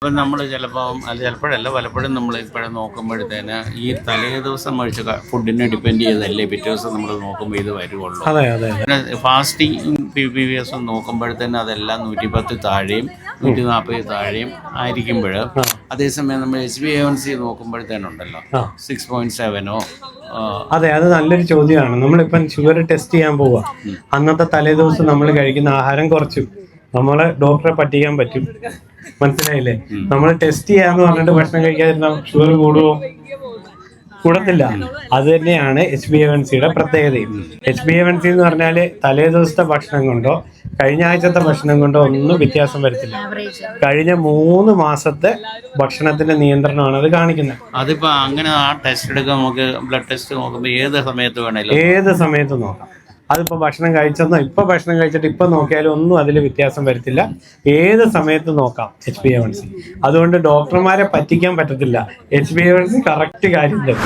അപ്പം നമ്മൾ ചിലപ്പോൾ അത് ചിലപ്പോഴല്ല പലപ്പോഴും നമ്മൾ ഇപ്പോഴും നോക്കുമ്പോഴത്തേന് ഈ തലേ ദിവസം കഴിച്ച ഫുഡിനെ ഡിപ്പെൻഡ് ചെയ്തല്ലേ പിറ്റേ ദിവസം നമ്മൾ നോക്കുമ്പോൾ ഇത് വരുവുള്ളൂ. പിന്നെ fasting P P V S നോക്കുമ്പോഴത്തേന് അതെല്ലാം നൂറ്റി പത്ത് താഴെയും നൂറ്റി നാൽപ്പത് താഴെയും ആയിരിക്കുമ്പോൾ അതേസമയം നമ്മൾ എച്ച് ബി എൻ സി നോക്കുമ്പോഴത്തേനുണ്ടല്ലോ. സിക്സ് പോയിന്റ് സെവനോ അതെ അത് നല്ലൊരു ചോദ്യമാണ് നമ്മളിപ്പം ഷുഗർ ടെസ്റ്റ് ചെയ്യാൻ പോവാ. അന്നത്തെ തലേ ദിവസം നമ്മൾ കഴിക്കുന്ന ആഹാരം കുറച്ചും. നമ്മളെ ഡോക്ടറെ പറ്റിക്കാൻ പറ്റും. മനസ്സിലായില്ലേ? നമ്മൾ ടെസ്റ്റ് ചെയ്യാന്ന് പറഞ്ഞിട്ട് ഭക്ഷണം കഴിക്കാതിരുന്ന ഷുഗർ കൂടുവോ? കൂടത്തില്ല. അത് തന്നെയാണ് എച്ച് ബി എ വൺ സിയുടെ പ്രത്യേകതയും. H B A one C എന്ന് പറഞ്ഞാൽ തലേ ദിവസത്തെ ഭക്ഷണം കൊണ്ടോ കഴിഞ്ഞ ആഴ്ചത്തെ ഭക്ഷണം കൊണ്ടോ ഒന്നും വ്യത്യാസം വരത്തില്ല. കഴിഞ്ഞ മൂന്ന് മാസത്തെ ഭക്ഷണത്തിന്റെ നിയന്ത്രണമാണ് അത് കാണിക്കുന്നത്. അതിപ്പോ അങ്ങനെ ആ ടെസ്റ്റ് എടുക്കാൻ നമുക്ക് ബ്ലഡ് ടെസ്റ്റ് നോക്കുമ്പോൾ ഏത് സമയത്ത് വേണേലും ഏത് സമയത്ത് നോക്കാം. അതിപ്പോ ഭക്ഷണം കഴിച്ചെന്നോ ഇപ്പം ഭക്ഷണം കഴിച്ചിട്ട് ഇപ്പം നോക്കിയാലും ഒന്നും അതിൽ വ്യത്യാസം വരത്തില്ല. ഏത് സമയത്ത് നോക്കാം H P A one C അതുകൊണ്ട് ഡോക്ടർമാരെ പറ്റിക്കാൻ പറ്റത്തില്ല. H P A one C correct കാര്യം തരും